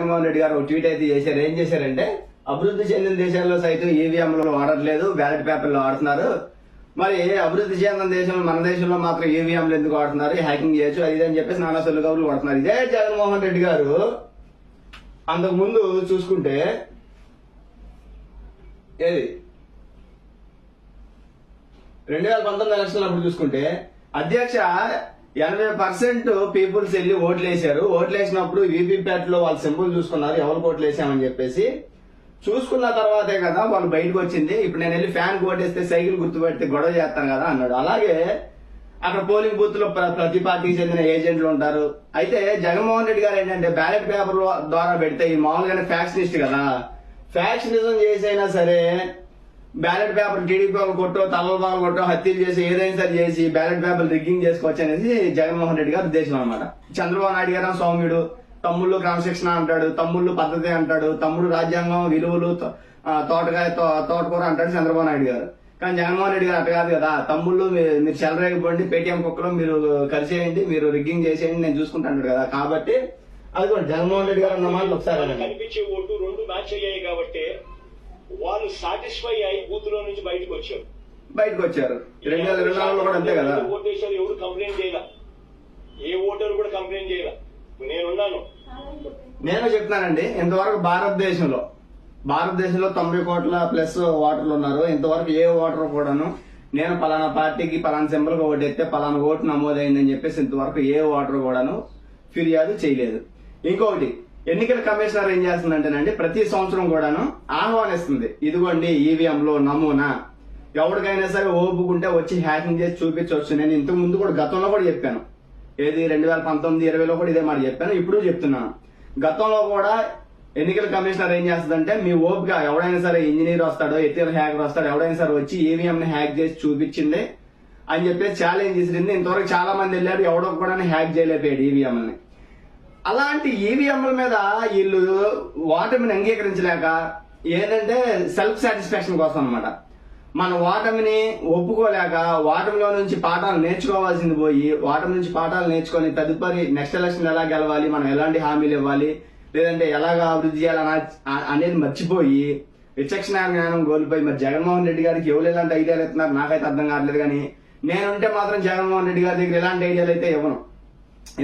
జగన్మోహన్ రెడ్డి గారు ట్వీట్ అయితే చేశారు. ఏం చేశారంటే అభివృద్ధి చెందిన దేశాల్లో సైతం ఈవీఎంలు వాడట్లేదు బ్యాలెట్ పేపర్లు వాడుతున్నారు. మరి అభివృద్ధి చెందిన దేశంలో మన దేశంలో మాత్రం ఈవీఎంలు ఎందుకు వాడుతున్నారు? హ్యాకింగ్ చేయొచ్చు అది ఇది అని చెప్పేసి నానా సొల్లు కబుర్లు వాడుతున్నారు ఇదే జగన్మోహన్ రెడ్డి గారు అంతకు ముందు చూసుకుంటే ఏది? రెండు వేల పంతొమ్మిది ఎలక్షన్ అప్పుడు చూసుకుంటే అధ్యక్ష ఎనభై పర్సెంట్ పీపుల్స్ వెళ్ళి ఓట్లు వేసారు ఓట్లు వేసినప్పుడు వీవీప్యాట్లో వాళ్ళ సింబుల్ చూసుకున్నారు. ఎవరికి ఓట్లు వేసామని చెప్పేసి. చూసుకున్న తర్వాతే కదా వాళ్ళు బయటకు వచ్చింది. ఇప్పుడు నేను వెళ్ళి ఫ్యాన్ ఓటేస్తే సైకిల్ గుర్తుపెడితే గొడవ చేస్తాను కదా అన్నాడు. అలాగే అక్కడ పోలింగ్ బూత్లో ప్ర- ప్రతి పార్టీకి చెందిన ఏజెంట్లు ఉంటారు. అయితే జగన్మోహన్ రెడ్డి గారు ఏంటంటే బ్యాలెట్ పేపర్ ద్వారా పెడితే ఈ మామూలుగానే ఫ్యాక్షనిస్ట్ కదా. ఫ్యాక్షనిజం చేసైనా సరే బ్యాలెట్ పేపర్ టీడీపీ వాళ్ళు కొట్టో తలల వాళ్ళు కొట్టో హత్యలు చేసి ఏదైనా సరే చేసి బ్యాలెట్ పేపర్ రిగ్గింగ్ చేసుకోవచ్చు అనేది జగన్మోహన్ రెడ్డి గారి ఉద్దేశం అనమాట చంద్రబాబు నాయుడు గారు సౌమ్యుడు తమ్ముళ్ళు క్రమశిక్షణ అంటాడు తమ్ముళ్ళు పద్ధతి అంటాడు తమ్ముడు రాజ్యాంగం విలువలు తో- తోటకాయ తో- తోటకూర అంటాడు చంద్రబాబు నాయుడు గారు. కానీ జగన్మోహన్ రెడ్డి గారు అట్ట కాదు కదా తమ్ముళ్ళు మీరు చెలరేగిపోండి పేటీఎం కుక్కలో మీరు కలిసేయండి మీరు రిగ్గింగ్ చేసేయండి నేను చూసుకుంటాను కదా. కాబట్టి అది కూడా జగన్మోహన్ రెడ్డి గారు అన్న మాటలు ఒకసారి కనిపించే ఓటు రెండు మ్యాచ్ అయ్యాయి కాబట్టి వాళ్ళు సాటిస్ఫై అయి బూత్లో నుంచి బయటకు వచ్చారు. బయటకు వచ్చారు. రెండు వేల ఇరవై నాలుగులో కూడా అంతే కదా? ఎవరు కంప్లైంట్ చేయాల? ఏ ఓటర్ కూడా కంప్లైంట్ చేయాల? నేనున్నాను. నేను చెప్తున్నానండి ఇంతవరకు భారతదేశంలో భారతదేశంలో తొంభై కోట్ల ప్లస్ ఓటర్లు ఉన్నారు. ఇంతవరకు ఏ ఓటర్ కూడాను నేను పలానా పార్టీకి పలానా సింబల్గా ఓటేస్తే పలానా ఓటు నమోదైందని చెప్పేసి ఇంతవరకు ఏ ఓటర్ కూడాను ఫిర్యాదు చేయలేదు. ఇంకొకటి ఎన్నికల కమిషనర్ ఏం చేస్తుందంటేనండి ప్రతి సంవత్సరం కూడాను ఆహ్వానిస్తుంది. ఇదిగోండి ఈవీఎం లో నమూనా. ఎవరికైనా సరే ఓపుకుంటే వచ్చి హ్యాకింగ్ చేసి చూపించవచ్చు. నేను ఇంతకు ముందు కూడా గతంలో కూడా చెప్పాను. ఏది రెండు వేల పంతొమ్మిది ఇరవైలో కూడా ఇదే మాట చెప్పాను. ఇప్పుడు చెప్తున్నాను. గతంలో కూడా ఎన్నికల కమిషనర్ ఏం చేస్తుందంటే మీ ఓపిక ఎవడైనా సరే ఇంజనీర్ వస్తాడో ఎథికల్ హ్యాకర్ వస్తాడో ఎవడైనా సరే వచ్చి ఈవీఎం ని హ్యాక్ చేసి చూపించింది అని చెప్పేసి ఛాలెంజ్ చేసింది. ఇంతవరకు చాలా మంది వెళ్ళారు ఎవడో కూడా హ్యాక్ చేయలేకపోయాడు ఈవీఎంని. అలాంటి ఈవీఎంల మీద వీళ్ళు ఓటమిని అంగీకరించలేక ఏంటంటే సెల్ఫ్ సాటిస్ఫాక్షన్ కోసం అన్నమాట. మన ఓటమిని ఒప్పుకోలేక ఓటమిలో నుంచి పాఠాలు నేర్చుకోవాల్సింది పోయి ఓటమి నుంచి పాఠాలు నేర్చుకొని తదుపరి నెక్స్ట్ ఎలక్షన్ ఎలా గెలవాలి మనం ఎలాంటి హామీలు ఇవ్వాలి లేదంటే ఎలాగ అభివృద్ధి చేయాలన్న అనేది మర్చిపోయి విచక్షణ జ్ఞానం కోల్పోయి మరి జగన్మోహన్ రెడ్డి గారికి ఎవరు ఎలాంటి ఐడియాలు ఇస్తున్నారు? నాకైతే అర్థం కావట్లేదు కానీ నేనుంటే మాత్రం జగన్మోహన్ రెడ్డి గారి దగ్గర ఎలాంటి ఐడియాలు అయితే ఇవ్వను.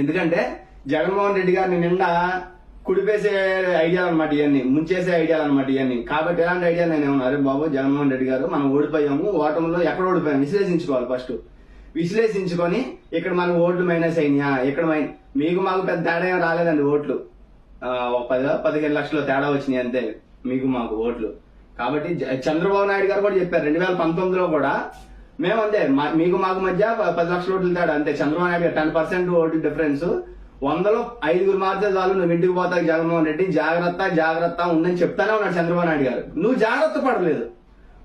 ఎందుకంటే జగన్మోహన్ రెడ్డి గారిని నిండా కుడిపేసే ఐడియాలు అనమాట ఇవన్నీ ముంచేసే ఐడియాలు అనమాట ఇవన్నీ కాబట్టి ఎలాంటి ఐడియాలు నేను అరే బాబు జగన్మోహన్ రెడ్డి గారు మనం ఓడిపోయాము ఓటంలో ఎక్కడ ఓడిపోయాము? విశ్లేషించుకోవాలి ఫస్ట్. విశ్లేషించుకొని ఇక్కడ మనకు ఓట్లు మైనస్ అయినాయా? ఇక్కడ మై- మీకు మాకు పెద్ద తేడా ఏం రాలేదండి ఓట్లు. ఒక పది పదిహేను లక్షల తేడా వచ్చినాయి అంతే మీకు మాకు ఓట్లు. కాబట్టి చంద్రబాబు నాయుడు గారు కూడా చెప్పారు రెండు వేల పంతొమ్మిదిలో కూడా మేము మా- మీకు మాకు మధ్య పది లక్షల ఓట్లు తేడా అంతే. Chandrababu Naidu ten percent vote difference వందలో ఐదుగురు మార్చే చాలు నువ్వు ఇంటికి పోతావు జగన్మోహన్ రెడ్డి జాగ్రత్త జాగ్రత్త ఉందని చెప్తానే ఉన్నాడు చంద్రబాబు నాయుడు గారు. నువ్వు జాగ్రత్త పడలేదు.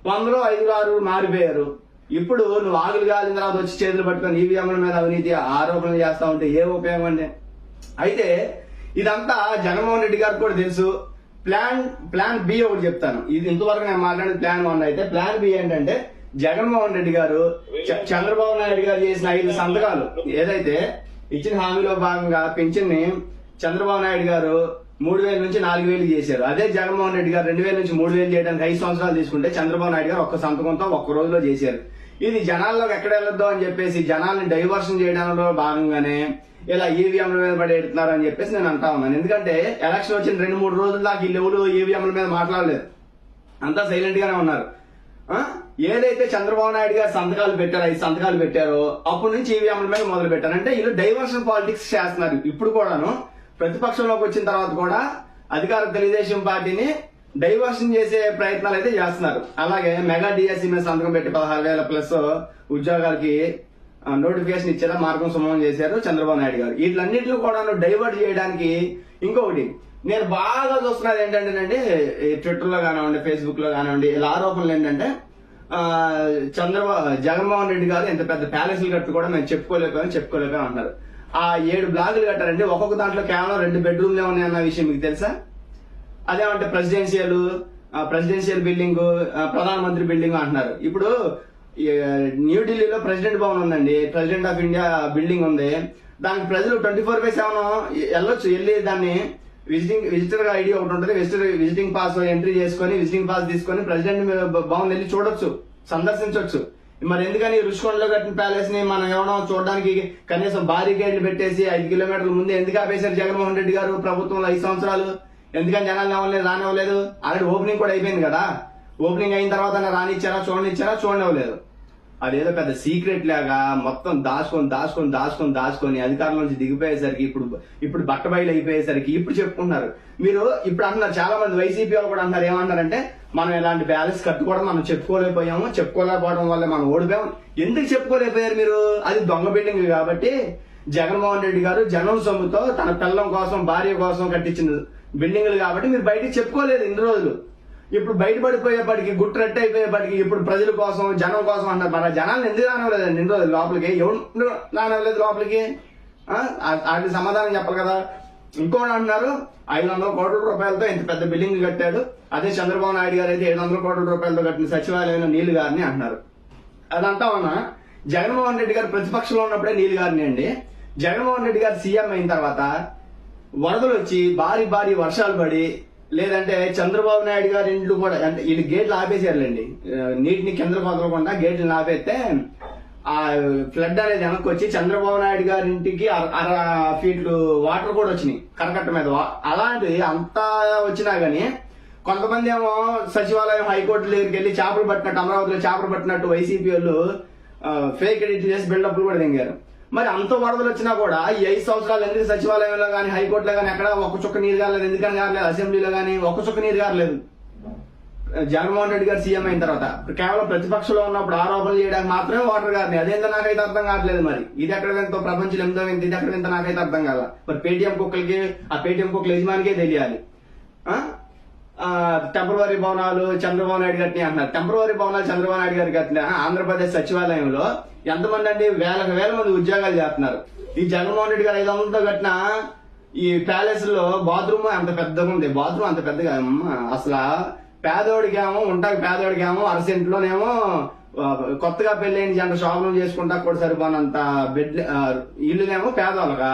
వందలో ఐదుగురు ఆరుగురు మారిపోయారు. ఇప్పుడు నువ్వు ఆగులు కాలిన తర్వాత వచ్చి చేతులు పట్టుకొని ఈవీఎంల మీద అవినీతి ఆరోపణలు చేస్తా ఉంటే ఏ ఉపయోగం అండి? అయితే ఇదంతా జగన్మోహన్ రెడ్డి గారికి కూడా తెలుసు. ప్లాన్ ప్లాన్ బి ఒకటి చెప్తాను. ఇది ఇంతవరకు నేను మాట్లాడేది ప్లాన్ వన్ అయితే ప్లాన్ బి ఏంటంటే జగన్మోహన్ రెడ్డి గారు చ- చంద్రబాబు నాయుడు గారు చేసిన ఐదు సంతకాలు ఏదైతే ఇచ్చిన హామీలో భాగంగా పింఛన్ని చంద్రబాబు నాయుడు గారు మూడు వేల నుంచి నాలుగు వేలు చేశారు. అదే జగన్మోహన్ రెడ్డి గారు రెండు వేల నుంచి మూడు వేలు చేయడానికి ఐదు సంవత్సరాలు తీసుకుంటే చంద్రబాబు నాయుడు గారు ఒక్క సంతకంతో ఒక్క రోజులో చేశారు. ఇది జనాల్లోకి ఎక్కడ వెళ్ళొద్దు అని చెప్పేసి జనాల్ని డైవర్షన్ చేయడంలో భాగంగానే ఇలా ఈవీఎంల మీద పడేస్తున్నారు అని చెప్పేసి నేను అంటా ఉన్నాను. ఎందుకంటే ఎలక్షన్ వచ్చిన రెండు మూడు రోజుల దాకా ఈ ఎవరు ఈవీఎంల మీద మాట్లాడలేదు. అంతా సైలెంట్ గానే ఉన్నారు. ఏదైతే చంద్రబాబు నాయుడు గారు సంతకాలు పెట్టారో ఐదు సంతకాలు పెట్టారో అప్పటి నుంచి ఈవీఎంల మీద మొదలు పెట్టారు. అంటే వీళ్ళు డైవర్షన్ పాలిటిక్స్ చేస్తున్నారు. ఇప్పుడు కూడాను ప్రతిపక్షంలోకి వచ్చిన తర్వాత కూడా అధికార తెలుగుదేశం పార్టీని డైవర్షన్ చేసే ప్రయత్నాలు అయితే చేస్తున్నారు. అలాగే మెగా డిఎస్సీ మీద సంతకం పెట్టి పదహారు వేల ప్లస్ ఉద్యోగాలకి నోటిఫికేషన్ ఇచ్చేలా మార్గం సుమం చేశారు చంద్రబాబు నాయుడు గారు. వీటిలన్నింటిలో కూడా డైవర్ట్ చేయడానికి ఇంకొకటి నేను బాగా చూస్తున్నది ఏంటంటేనండి ట్విట్టర్లో కానివ్వండి ఫేస్బుక్లో కానివ్వండి ఇలా ఆరోపణలు ఏంటంటే చంద్రబాబు జగన్మోహన్ రెడ్డి గారు ఇంత పెద్ద ప్యాలెస్లు కట్టు కూడా మేము చెప్పుకోలేకపోయాం చెప్పుకోలేకపోయాం అన్నారు. ఆ ఏడు బ్లాగులు కట్టారండి. ఒక్కొక్క దాంట్లో కేవలం రెండు బెడ్రూమ్లే ఉన్నాయన్న విషయం మీకు తెలుసా? అదేమంటే ప్రెసిడెన్షియల్ ప్రెసిడెన్షియల్ బిల్డింగ్ ప్రధానమంత్రి బిల్డింగ్ అంటున్నారు. ఇప్పుడు ఈ, న్యూఢిల్లీలో ప్రెసిడెంట్ భవన్ ఉందండి. ప్రెసిడెంట్ ఆఫ్ ఇండియా బిల్డింగ్ ఉంది. దానికి ప్రజలు ట్వంటీ ఫోర్ బై సెవెన్ వెళ్ళొచ్చు వెళ్ళి దాన్ని విజిటింగ్ విజిటర్ ఐడి ఒకటి ఉంటుంది. విజిటర్ విజిటింగ్ పాస్ ఎంట్రీ చేసుకొని విజిటింగ్ పాస్ తీసుకొని ప్రెసిడెంట్ భవన్ వెళ్ళి చూడొచ్చు. సందర్శించవచ్చు మరి ఎందుకని రుషికొండలో కట్టిన ప్యాలెస్ని మనం ఏమన్నా చూడడానికి కనీసం బారికేడ్లు పెట్టేసి ఐదు కిలోమీటర్ల ముందు ఎందుకు ఆపేశారు జగన్మోహన్ రెడ్డి గారు ప్రభుత్వంలో ఐదు సంవత్సరాలు? ఎందుకని జనాలు అవ్వలేదు రానివ్వలేదు? ఆల్రెడీ ఓపెనింగ్ కూడా అయిపోయింది కదా. ఓపెనింగ్ అయిన తర్వాత రానిచ్చారా చూడనిచ్చారా? చూడనివ్వలేదు. అదేదో పెద్ద సీక్రెట్ లాగా మొత్తం దాచుకొని దాచుకొని దాచుకొని దాచుకొని అధికారం నుంచి దిగిపోయేసరికి ఇప్పుడు ఇప్పుడు బట్టబయలు అయిపోయేసరికి ఇప్పుడు చెప్పుకుంటున్నారు. మీరు ఇప్పుడు అంటున్నారు చాలా మంది వైసీపీ వాళ్ళు కూడా అంటున్నారు ఏమంటారంటే మనం ఇలాంటి బ్యాలెన్స్ కట్టుకోవడం మనం చెప్పుకోలేకపోయాము చెప్పుకోలేకపోవడం వల్ల మనం ఓడిపోయాము. ఎందుకు చెప్పుకోలేకపోయారు మీరు? అది దొంగ బిల్డింగ్ కాబట్టి జగన్మోహన్ రెడ్డి గారు జనం సొమ్ముతో తన పిల్లం కోసం భార్య కోసం కట్టించిన బిల్డింగ్లు కాబట్టి మీరు బయటికి చెప్పుకోలేదు ఇన్ని రోజులు. ఇప్పుడు బయటపడిపోయేపటికి గుట్టు రెట్టి అయిపోయేపటికి ఇప్పుడు ప్రజల కోసం జనం కోసం అంటారు మన జనాలు జనాలను ఎందుకు రానివ్వలేదండి ఇన్ని రోజులు లోపలికి? ఎవరు రానివ్వలేదు లోపలికి? వాటి వాటికి సమాధానం చెప్పాలి కదా. ఇంకోటి అంటున్నారు ఐదు వందల కోట్ల రూపాయలతో ఇంత పెద్ద బిల్డింగ్ కట్టాడు. అదే చంద్రబాబు నాయుడు గారు అయితే ఏడు వందల కోట్ల రూపాయలతో కట్టిన సచివాలయంలో నీళ్ళు గారిని అంటున్నారు. అదంతా ఉన్నా జగన్మోహన్ రెడ్డి గారు ప్రతిపక్షంలో ఉన్నప్పుడే నీళ్ళు గారిని అండి. జగన్మోహన్ రెడ్డి గారు సీఎం అయిన తర్వాత వరదలు వచ్చి భారీ భారీ వర్షాలు పడి లేదంటే చంద్రబాబు నాయుడు గారి ఇండ్లు కూడా అంటే వీళ్ళు గేట్లు ఆపేసారులేండి నీటిని కింద వదలకుండా గేట్లు ఆపేస్తే ఆ ఫ్లడ్ అనేది వెనక్కి వచ్చి చంద్రబాబు నాయుడు గారి ఇంటికి అర ఫీట్లు వాటర్ కూడా వచ్చినాయి కరకట్ట మీద. వా- అలాంటివి అంతా వచ్చినా గానీ కొంతమంది ఏమో సచివాలయం హైకోర్టు దగ్గరికి వెళ్ళి చేపలు పట్టినట్టు అమరావతిలో చేపలు పట్టినట్టు వైసీపీ వాళ్ళు ఫేక్ ఎడిట్ చేసి బిల్డప్లు కూడా దింగారు మరి అంత వరదలు వచ్చినా కూడా ఈ ఐదు సంవత్సరాలు ఎందుకు సచివాలయంలో కానీ హైకోర్టులో కానీ ఎక్కడ ఒక చుక్క నీరు కాలేదు ఎందుకని కాలేదు అసెంబ్లీలో కానీ ఒక చుక్క నీరు కాలేదు జగన్మోహన్ రెడ్డి గారు సీఎం అయిన తర్వాత కేవలం ప్రతిపక్షంలో ఉన్నప్పుడు ఆరోపణలు చేయడానికి మాత్రమే వాటర్ గారిని అదేంత నాకైతే అర్థం కావట్లేదు మరి. ఇది ఎక్కడ ఎంతో ప్రపంచం ఎంతో వింత ఇది ఎక్కడ వింత నాకైతే అర్థం కాదు మరి పేటీఎం కుక్కలకి ఆ పేటీఎం కుక్కల యజమానికే తెలియాలి. టెంపరవరీ భవనాలు చంద్రబాబు నాయుడు గారిని అంటున్నారు. టెంపరవరీ భవనాలు చంద్రబాబు నాయుడు గారు కట్టిన ఆంధ్రప్రదేశ్ సచివాలయంలో ఎంతమంది అండి? వేల వేల మంది ఉద్యోగాలు చేస్తున్నారు. ఈ జగన్మోహన్ రెడ్డి గారు ఐదు వందలతో కట్టిన ఈ ప్యాలెస్లో బాత్రూమ్ అంత పెద్దగా ఉంది. బాత్రూమ్ అంత పెద్దగా అసలు పేదోడికేమో ఉంటాకి పేదోడికేమో అరసెంట్లోనేమో కొత్తగా పెళ్ళైన జంట శోభనం చేసుకుంటా కూడా సరిపోనంత బెడ్ ఇల్లునేమో పేదవాళ్ళగా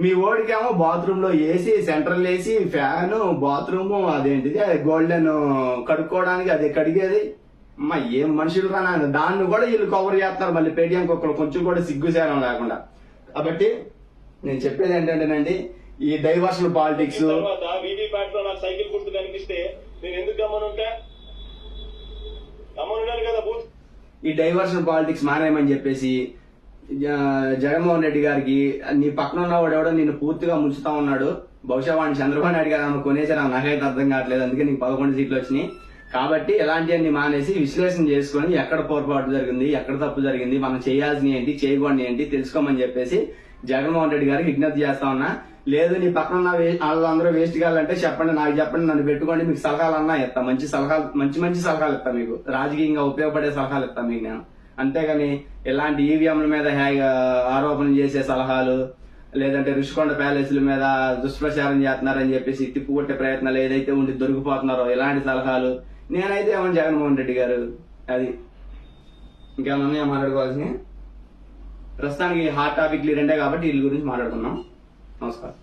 మీ ఓడికేమో బాత్రూమ్లో AC central AC fan bathroom అదేంటిది గోల్డెన్ కడుక్కోవడానికి అది కడిగేది. అమ్మా ఏం మనుషులు రా దాన్ని కూడా వీళ్ళు కవర్ చేస్తున్నారు. మళ్ళీ పేటిఎం కుక్కలు కొంచెం కూడా సిగ్గు చేయడం లేకుండా. కాబట్టి నేను చెప్పేది ఏంటంటేనండి ఈ డైవర్షన్ పాలిటిక్స్ సైకిల్ గుర్తు కనిపిస్తే నేను ఎందుకు కదా ఈ డైవర్షన్ పాలిటిక్స్ మానేయమని చెప్పేసి జగన్మోహన్ రెడ్డి గారికి నీ పక్కన ఉన్నవాడు ఎవడో నిన్ను పూర్తిగా ముంచుతా ఉన్నాడు. బహుశా వాడిని చంద్రబాబు నాయుడు గారు ఆమె కొనేసారు నాకైతే అర్థం కావట్లేదు. అందుకే నీకు పదకొండు సీట్లు వచ్చినాయి. కాబట్టి ఇలాంటివన్నీ మానేసి విశ్లేషణ చేసుకొని ఎక్కడ పొరపాటు జరిగింది ఎక్కడ తప్పు జరిగింది మనం చేయాల్సిన ఏంటి చేయకూడని ఏంటి తెలుసుకోమని చెప్పేసి జగన్మోహన్ రెడ్డి గారికి విజ్ఞప్తి చేస్తా ఉన్నా. లేదు నీ పక్కన ఉన్న వాళ్ళందరూ వేస్ట్ కావాలంటే చెప్పండి నాకు చెప్పండి నన్ను పెట్టుకోండి మీకు సలహాలు అన్నా ఇస్తా. మంచి సలహాలు మంచి మంచి సలహాలు ఇస్తా మీకు. రాజకీయంగా ఉపయోగపడే సలహాలు ఇస్తా మీకు నేను. అంతేగాని ఇలాంటి ఈవీఎంల మీద హ్యా- ఆరోపణలు చేసే సలహాలు లేదంటే రుషికొండ ప్యాలెస్ల మీద దుష్ప్రచారం చేస్తున్నారని చెప్పేసి తిప్పుకొట్టే ప్రయత్నాలు ఏదైతే ఉండి దొరికిపోతున్నారో ఇలాంటి సలహాలు? నేనైతే ఏమని జగన్మోహన్ రెడ్డి గారు? అది. ఇంకేమన్నా ఉన్నాయా ప్రస్తుతానికి హాట్ టాపిక్లు రెండే కాబట్టి వీళ్ళ గురించి మాట్లాడుకున్నాం నమస్కారం.